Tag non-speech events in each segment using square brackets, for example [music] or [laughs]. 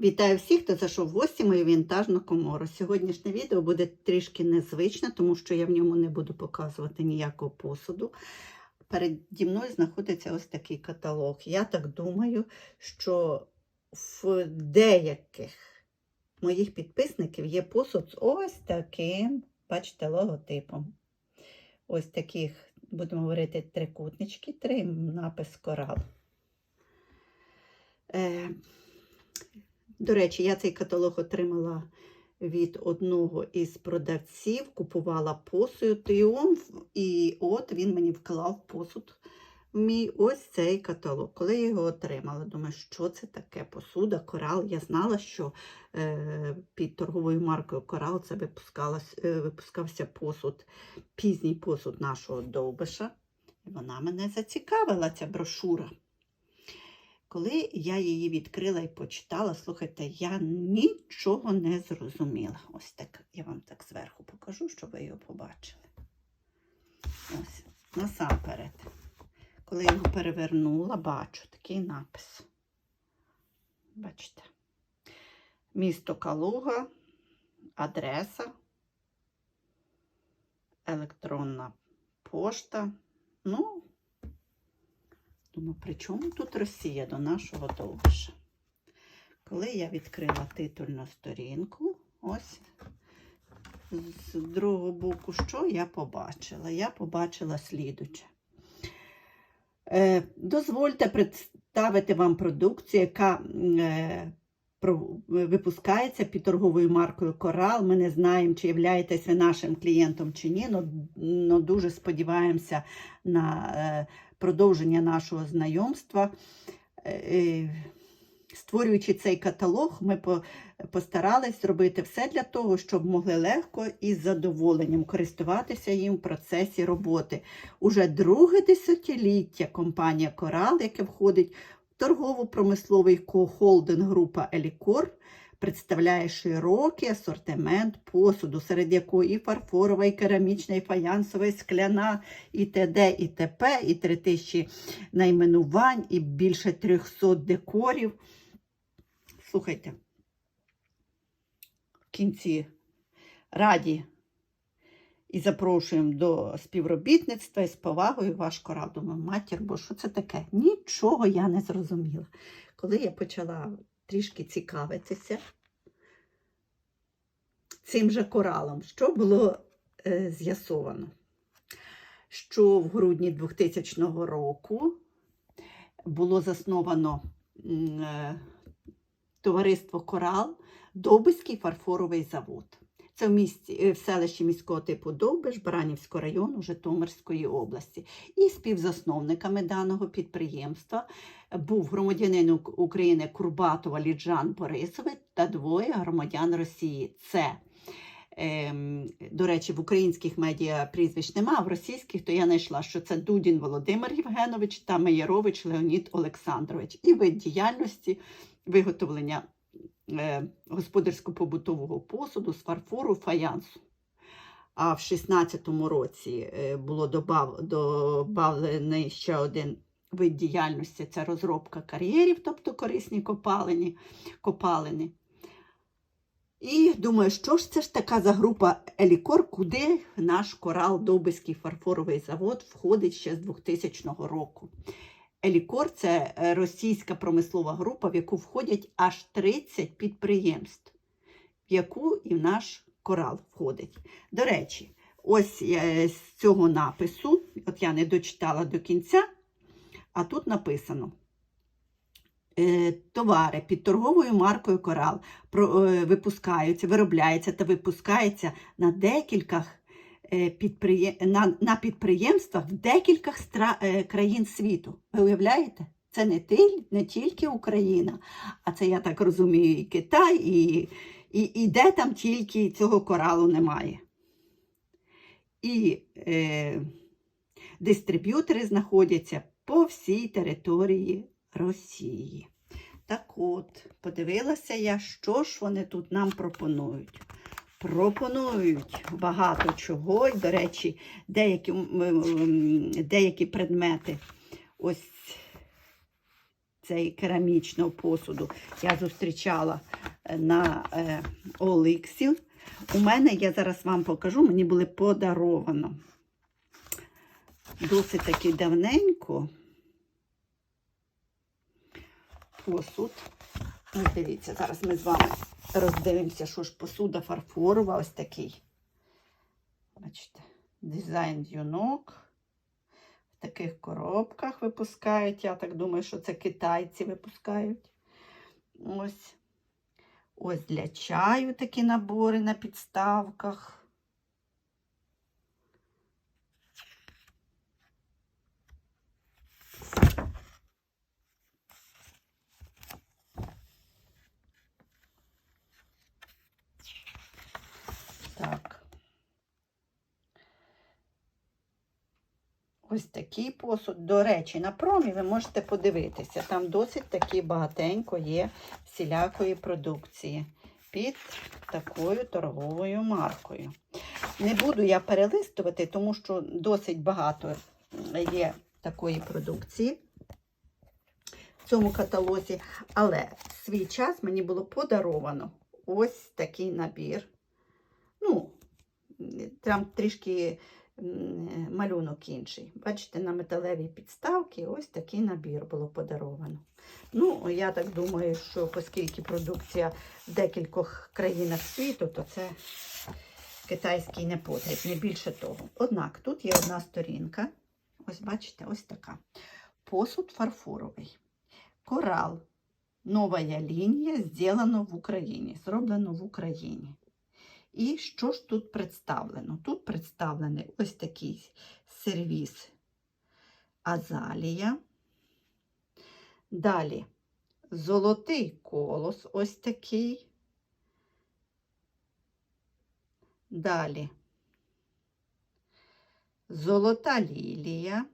Вітаю всіх, хто зайшов в гості мою вінтажну комору. Сьогоднішнє відео буде трішки незвичне, тому що я в ньому не буду показувати ніякого посуду. Переді мною знаходиться ось такий каталог. Я так думаю, що в деяких моїх підписників є посуд з ось таким, бачите, логотипом. Ось таких, будемо говорити, трикутнички, три напис корал. Е, до речі, я цей каталог отримала від одного із продавців, купувала посуд, і, і от він мені вклав посуд в мій ось цей каталог. Коли я його отримала, думаю, що це таке посуда, корал. Я знала, що е, під торговою маркою Корал це е, випускався посуд, пізній посуд нашого довбиша. І вона мене зацікавила, ця брошура. Коли я її відкрила і почитала, слухайте, я нічого не зрозуміла. Ось так, я вам так зверху покажу, щоб ви його побачили. Ось, насамперед. Коли я його перевернула, бачу такий напис. Бачите. Місто Калуга, адреса, електронна пошта. Ну, Думаю, при чому тут Росія до нашого довбиша? Коли я відкрила титульну сторінку, ось з другого боку, що я побачила? Я побачила слідуче. Е, дозвольте представити вам продукцію, яка е, випускається під торговою маркою Корал. Ми не знаємо, чи являєтесь ви нашим клієнтом чи ні, але дуже сподіваємося на е, продовження нашого знайомства. Е, Створюючи цей каталог, ми по- постарались зробити все для того, щоб могли легко і з задоволенням користуватися їм в процесі роботи. Уже друге десятиліття компанія Корал, яка входить торгово-промисловий холдинг група Елікор, представляє широкий асортимент посуду, серед якого і фарфорова, і керамічна, і фаянсова, і скляна, і т.д., і т.п., і 3000 найменувань, і більше 300 декорів. Слухайте, в кінці раді і запрошуємо до співробітництва і з повагою ваш корал. Думаю, матір, бо що це таке? Нічого я не зрозуміла. Коли я почала трішки цікавитися цим же коралом, що було е, з'ясовано? Що в грудні 2000 року було засновано е, товариство Корал Довбиський фарфоровий завод. Це в, місті, е, в селищі міського типу Довбиш Баранівського району Житомирської області. І співзасновниками даного підприємства був громадянин України Курбатова Ліджан Борисович та двоє громадян Росії. Це, ем, до речі, в українських медіа прізвищ нема, а в російських то я знайшла, що це Дудін Володимир Євгенович та Меєрович Леонід Олександрович. І вид діяльності виготовлення господарсько-побутового посуду з фарфору фаянсу. А в 16-му році е, було добав, добавлений ще один вид діяльності це розробка кар'єрів, тобто корисні копалини. копалини. І думаю, що ж це ж така за група Елікор, куди наш корал Довбиський фарфоровий завод входить ще з 2000 року. Елікор це е, російська промислова група, в яку входять аж 30 підприємств, в яку і наш корал входить. До речі, ось е, з цього напису, от я не дочитала до кінця, а тут написано. е, Товари під торговою маркою Корал випускаються, виробляються та випускаються на декількох е, підприє... на, на підприємствах в декількох стра... е, країн світу. Ви уявляєте? Це не, тиль, не тільки Україна, а це, я так розумію, і Китай, і, і, і де там тільки цього коралу немає. І е, дистриб'ютори знаходяться по всій території Росії. Так от, подивилася я, що ж вони тут нам пропонують. Пропонують багато чого, і, до речі, деякі, деякі предмети. Ось цей керамічного посуду я зустрічала е, на е, Оликсі. У мене, я зараз вам покажу, мені були подаровано. Досить таки давненько. Посуд. Дивіться, зараз ми з вами роздивимося, що ж посуда фарфорова, ось такий. Бачите, дизайн юнок. В таких коробках випускають. Я так думаю, що це китайці випускають. Ось. Ось для чаю такі набори на підставках. Так. Ось такий посуд. До речі, на промі ви можете подивитися. Там досить таки багатенько є всілякої продукції під такою торговою маркою. Не буду я перелистувати, тому що досить багато є такої продукції в цьому каталозі. Але в свій час мені було подаровано ось такий набір. Ну, там трішки малюнок інший. Бачите, на металевій підставці ось такий набір було подаровано. Ну, я так думаю, що оскільки продукція в декількох країнах світу, то це китайський не потріб, не більше того. Однак тут є одна сторінка. Ось бачите, ось така. Посуд фарфоровий. Корал. Нова лінія зроблено в Україні. Зроблено в Україні. І що ж тут представлено? Тут представлений ось такий сервіс Азалія. Далі золотий колос, ось такий. Далі золота лілія,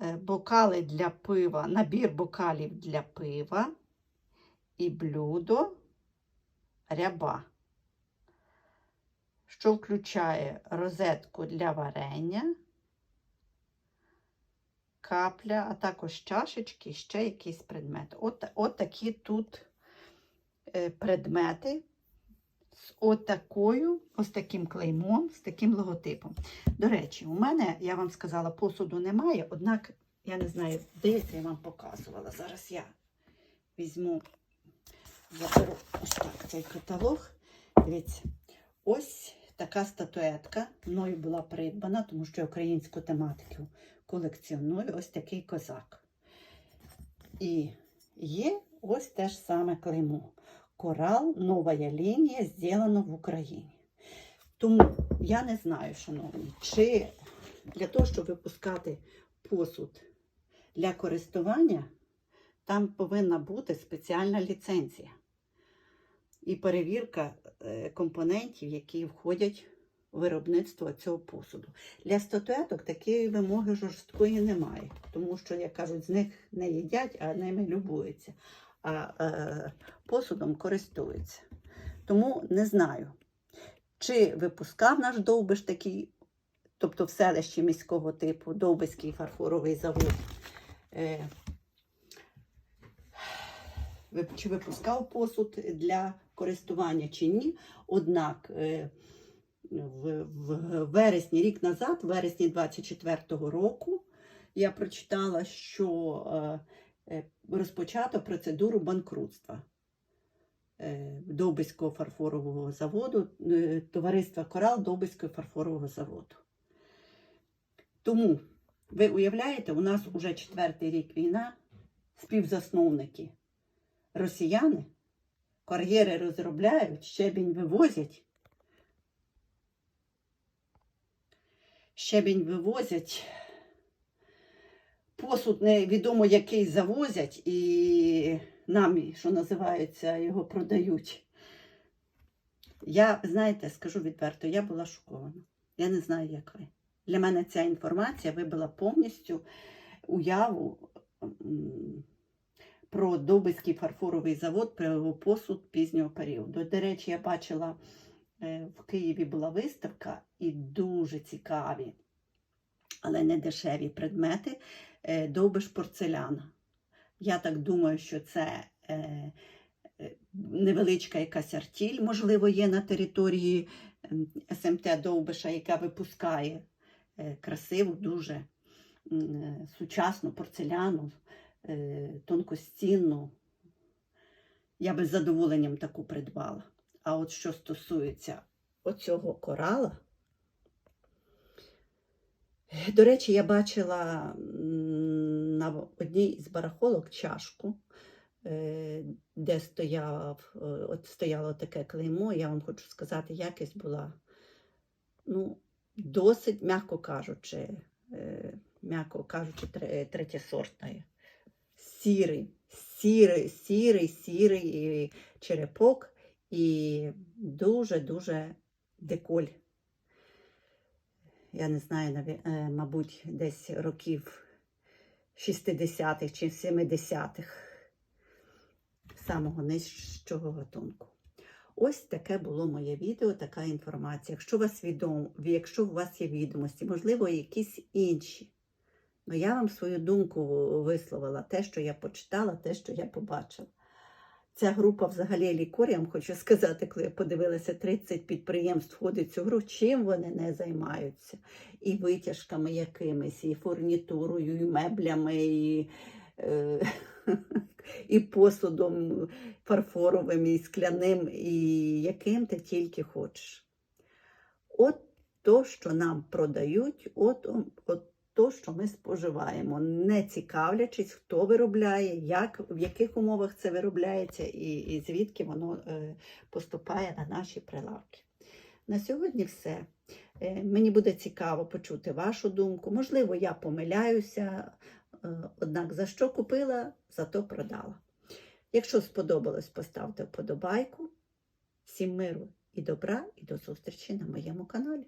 е, бокали для пива, набір бокалів для пива і блюдо ряба, що включає розетку для варення, капля, а також чашечки, ще якийсь предмет. От, от такі тут е, предмети з отакою, ось таким клеймом, з таким логотипом. До речі, у мене, я вам сказала, посуду немає, однак, я не знаю, здається, я вам показувала. Зараз я візьму, заберу ось так цей каталог. Дивіться, ось така статуетка мною була придбана, тому що українську тематику колекціоную. Ось такий козак. І є ось те ж саме клеймо. Корал, нова лінія, зроблено в Україні. Тому я не знаю, шановні, чи для того, щоб випускати посуд для користування, там повинна бути спеціальна ліцензія і перевірка е, компонентів, які входять у виробництво цього посуду. Для статуеток такої вимоги жорсткої немає, тому що, як кажуть, з них не їдять, а ними любуються а е, посудом користуються. Тому не знаю, чи випускав наш довбиш такий, тобто в селищі міського типу, Довбиський фарфоровий завод. Чи випускав посуд для користування чи ні. Однак е, в, вересні, рік назад, в вересні 24-го року, я прочитала, що е, е, розпочато процедуру банкрутства Довбиського фарфорового заводу, товариства Корал Довбиського фарфорового заводу. Тому, ви уявляєте, у нас уже четвертий рік війна, співзасновники росіяни, кар'єри розробляють, щебінь вивозять. Щебінь вивозять, посуд невідомо який завозять і нам, що називається, його продають. Я, знаєте, скажу відверто, я була шокована. Я не знаю, як ви. Для мене ця інформація вибила повністю уяву про Добицький фарфоровий завод, посуд пізнього періоду. До речі, я бачила е, в Києві була виставка і дуже цікаві але не дешеві предмети, е, довбиш порцеляна. Я так думаю, що це е, невеличка якась артіль, можливо, є на території ем, СМТ Довбиша, яка випускає красиву, дуже сучасну порцеляну, тонкостінну. Я би з задоволенням таку придбала. А от що стосується оцього корала, до речі, я бачила на одній з барахолок чашку, е, де стояв, е, от стояло таке клеймо. Я вам хочу сказати, якість була ну, досить, м'яко кажучи, е, м'яко кажучи, тре- третєсортної. Сірий, сірий, сірий, сірий черепок і дуже-дуже деколь я не знаю, е, мабуть, десь років 60-х чи 70-х, самого нижчого гатунку. Ось таке було моє відео, така інформація. Якщо у вас відом, якщо у вас є відомості, можливо, якісь інші. Ну, я вам свою думку висловила, те, що я почитала, те, що я побачила. Ця група взагалі лікор, я вам хочу сказати, коли я подивилася, 30 підприємств входить в цю групу, чим вони не займаються. І витяжками якимись, і фурнітурою, і меблями, і, е, [laughs] і посудом фарфоровим, і скляним, і яким ти тільки хочеш. От то, що нам продають, от, от то, що ми споживаємо, не цікавлячись, хто виробляє, як, в яких умовах це виробляється і, і звідки воно е, поступає на наші прилавки. На сьогодні все. Е, мені буде цікаво почути вашу думку. Можливо, я помиляюся, е, однак за що купила, за то продала. Якщо сподобалось, поставте вподобайку. Всім миру і добра, і до зустрічі на моєму каналі.